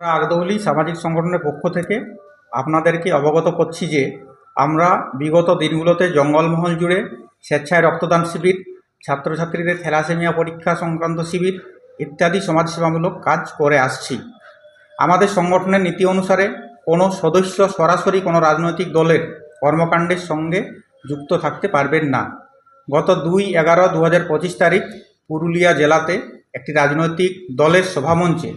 আমরা আগদৌলি সামাজিক সংগঠনের পক্ষ থেকে আপনাদেরকে অবগত করছি যে আমরা বিগত দিনগুলোতে জঙ্গলমহল জুড়ে স্বেচ্ছায় রক্তদান শিবির, ছাত্রছাত্রীদের থ্যালাসেমিয়া পরীক্ষা সংক্রান্ত শিবির ইত্যাদি সমাজসেবামূলক কাজ করে আসছি। আমাদের সংগঠনের নীতি অনুসারে কোনো সদস্য সরাসরি কোনো রাজনৈতিক দলের কর্মকাণ্ডের সঙ্গে যুক্ত থাকতে পারবেন না। গত দুই এগারো দু তারিখ পুরুলিয়া জেলাতে একটি রাজনৈতিক দলের সভামঞ্চে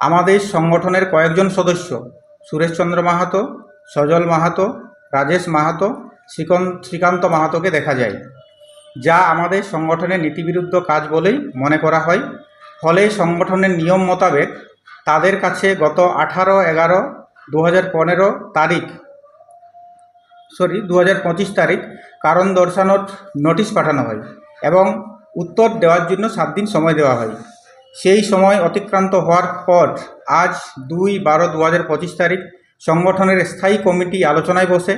আমাদের সংগঠনের কয়েকজন সদস্য, সুরেশচন্দ্র মাহাতো, সজল মাহাতো, রাজেশ মাহাতো, শ্রীকন, শ্রীকান্ত মাহাতোকে দেখা যায়, যা আমাদের সংগঠনের নীতিবিরুদ্ধ কাজ বলেই মনে করা হয়। ফলে সংগঠনের নিয়ম মোতাবেক তাদের কাছে গত আঠারো এগারো দু হাজার তারিখ, সরি দু হাজার পঁচিশ তারিখ কারণ দর্শানোর নোটিশ পাঠানো হয় এবং উত্তর দেওয়ার জন্য সাত দিন সময় দেওয়া হয়। সেই সময় অতিক্রান্ত হওয়ার পর আজ দুই বারো দু পঁচিশ তারিখ সংগঠনের স্থায়ী কমিটি আলোচনায় বসে।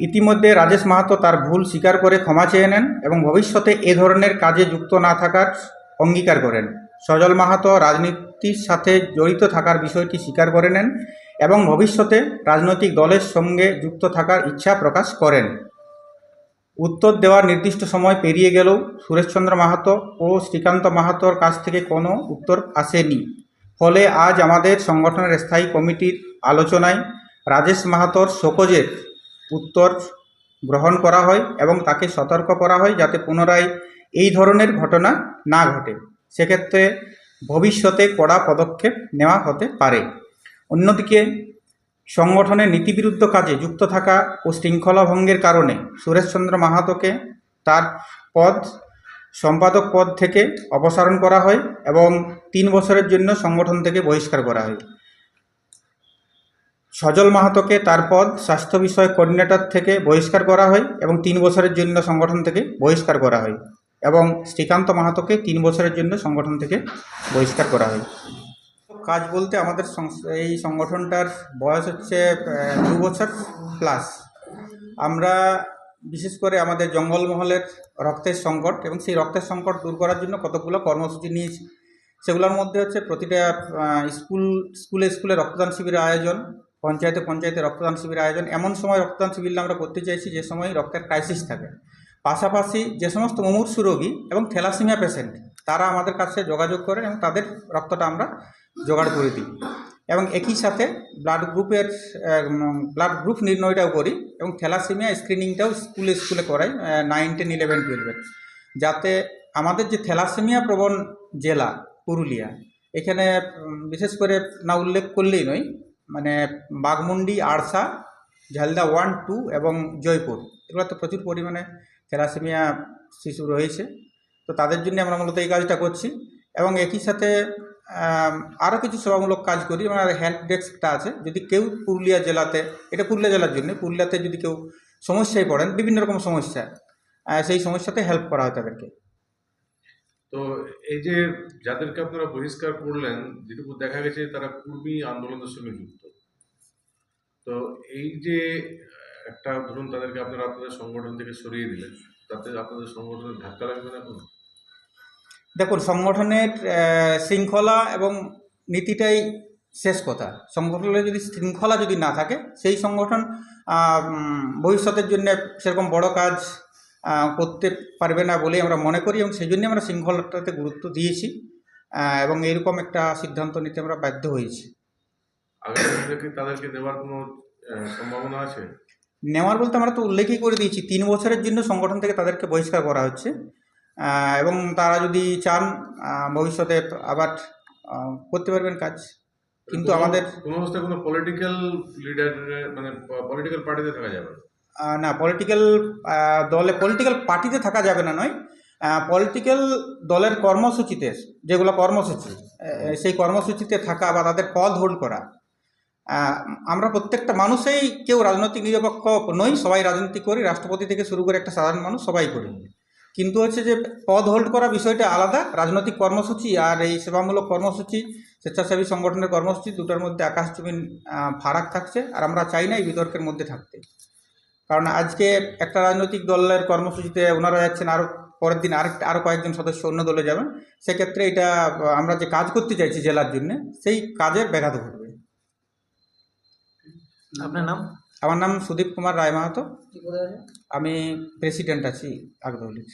ইতিমধ্যে রাজেশ মাহাতো তার ভুল স্বীকার করে ক্ষমা চেয়ে নেন এবং ভবিষ্যতে এ ধরনের কাজে যুক্ত না থাকার অঙ্গীকার করেন। সজল মাহাতো রাজনীতির সাথে জড়িত থাকার বিষয়টি স্বীকার করে নেন এবং ভবিষ্যতে রাজনৈতিক দলের সঙ্গে যুক্ত থাকার ইচ্ছা প্রকাশ করেন। উত্তর দেওয়ার নির্দিষ্ট সময় পেরিয়ে গেলেও সুরেশচন্দ্র মাহাতো ও শ্রীকান্ত মাহাতোর কাছ থেকে কোনো উত্তর আসেনি। ফলে আজ আমাদের সংগঠনের স্থায়ী কমিটির আলোচনায় রাজেশ মাহাতোর শোকজের উত্তর গ্রহণ করা হয় এবং তাকে সতর্ক করা হয় যাতে পুনরায় এই ধরনের ঘটনা না ঘটে। সেক্ষেত্রে ভবিষ্যতে কড়া পদক্ষেপ নেওয়া হতে পারে। অন্যদিকে সংগঠনের নীতিবিরুদ্ধ কাজে যুক্ত থাকা ও শৃঙ্খলা ভঙ্গের কারণে সুরেশচন্দ্র মাহাতোকে তার পদ, সম্পাদক পদ থেকে অপসারণ করা হয় এবং তিন বছরের জন্য সংগঠন থেকে বহিষ্কার করা হয়। সজল মাহাতোকে তার পদ, স্বাস্থ্য বিষয়ক কোঅর্ডিনেটর থেকে বহিষ্কার করা হয় এবং তিন বছরের জন্য সংগঠন থেকে বহিষ্কার করা হয় এবং শ্রীকান্ত মাহাতোকে তিন বছরের জন্য সংগঠন থেকে বহিষ্কার করা হয়। কাজ বলতে আমাদের এই সংগঠনটার বয়স হচ্ছে দু বছর প্লাস আমরা বিশেষ করে আমাদের জঙ্গলমহলের রক্তের সংকট এবং সেই রক্তের সংকট দূর করার জন্য কতগুলো কর্মসূচি নিয়েছি। সেগুলোর মধ্যে হচ্ছে প্রতিটা স্কুল, স্কুলে স্কুলে রক্তদান শিবিরের আয়োজন, পঞ্চায়েতে পঞ্চায়েতে রক্তদান শিবিরের আয়োজন। এমন সময় রক্তদান শিবির আমরা করতে চাইছি যে সময় রক্তের ক্রাইসিস থাকে। পাশাপাশি যে সমস্ত মুমূর্ষু রোগী এবং থ্যালাসিমিয়া পেশেন্ট তারা আমাদের কাছে যোগাযোগ করেন এবং তাদের রক্তটা আমরা জোগাড় করে দিই। এবং একই সাথে ব্লাড গ্রুপের ব্লাড গ্রুপ নির্ণয়টাও করি এবং থ্যালাসেমিয়া স্ক্রিনিংটাও স্কুলে স্কুলে করাই নাইন টেন ইলেভেন টুয়েলভের যাতে আমাদের যে থ্যালাসেমিয়া প্রবণ জেলা পুরুলিয়া, এখানে বিশেষ করে না উল্লেখ করলেই নয় মানে বাঘমুন্ডি আরসা ঝালদা ওয়ান টু এবং জয়পুর, এগুলোতে প্রচুর পরিমাণে থ্যালাসেমিয়া শিশু রয়েছে। তো তাদের জন্য আমরা মূলত এই কাজটা করছি। এবং একই সাথে আরও কিছু সেবামূলক কাজ করি আমার হেল্প ডেস্কটা আছে। যদি কেউ পুরুলিয়া জেলাতে, এটা পুরুলিয়া জেলার জন্য, পুরুলিয়াতে যদি কেউ সমস্যায় পড়েন, বিভিন্ন রকম সমস্যা সেই সমস্যাতে হেল্প করা হয় তাদেরকে। তো এই যে যাদেরকে আপনারা বহিষ্কার করলেন, যেটুকু দেখা গেছে তারা কুর্মী আন্দোলনের সঙ্গে যুক্ত। তো এই যে, একটা, ধরুন তাদেরকে আপনারা আপনাদের সংগঠন থেকে সরিয়ে দিলেন, তাতে আপনাদের সংগঠনের ধাক্কা লাগবে না কোনো? দেখুন সংগঠনের শৃঙ্খলা এবং নীতিটাই শেষ কথা। সংগঠনের যদি শৃঙ্খলা যদি না থাকে সেই সংগঠন ভবিষ্যতের জন্য সেরকম বড় কাজ করতে পারবে না বলেই আমরা মনে করি এবং সেই জন্যই আমরা শৃঙ্খলাটাতে গুরুত্ব দিয়েছি এবং এরকম একটা সিদ্ধান্ত নিতে আমরা বাধ্য হয়েছি। তাদেরকে দেওয়ার কোনো সম্ভাবনা আছে? নেওয়ার বলতে আমরা তো উল্লেখই করে দিয়েছি তিন বছরের জন্য সংগঠন থেকে তাদেরকে বহিষ্কার করা হচ্ছে। এবং তারা যদি চান ভবিষ্যতে আবার করতে পারবেন কাজ। কিন্তু আমাদের কোনো অবস্থায় কোনো পলিটিক্যাল লিডার মানে পলিটিক্যাল পার্টিতে থাকা যাবে না। পলিটিক্যাল দলে পলিটিক্যাল পার্টিতে থাকা যাবে না নয়। পলিটিক্যাল দলের কর্মসূচিতে যেগুলো কর্মসূচি সেই কর্মসূচিতে থাকা বা তাদের পদ হোল্ড করা আমরা প্রত্যেকটা মানুষেই কেউ রাজনৈতিক নিরপেক্ষ নই সবাই রাজনীতি করি রাষ্ট্রপতি থেকে শুরু করে একটা সাধারণ মানুষ সবাই করি। কিন্তু হচ্ছে যে পদ হোল্ড করা বিষয়টা আলাদা, রাজনৈতিক কর্মসূচি আর এই সেবামূলক কর্মসূচি, স্বেচ্ছাসেবী সংগঠনের কর্মসূচি, দুটার মধ্যে আকাশ জমিন ফারাক থাকছে আর আমরা চাই না এই বিতর্কের মধ্যে থাকতে। কারণ আজকে একটা রাজনৈতিক দলের কর্মসূচিতে ওনারা যাচ্ছেন আরও পরের দিন আরেকটা আরও কয়েকজন সদস্য অন্য দলে যাবেন, সেক্ষেত্রে এটা, আমরা যে কাজ করতে চাইছি জেলার জন্য, সেই কাজের ব্যাঘাত ঘটবে। আপনার নাম? আমার নাম সুদীপ কুমার রায় মাহাতো। আমি প্রেসিডেন্ট আছি আগরৌলির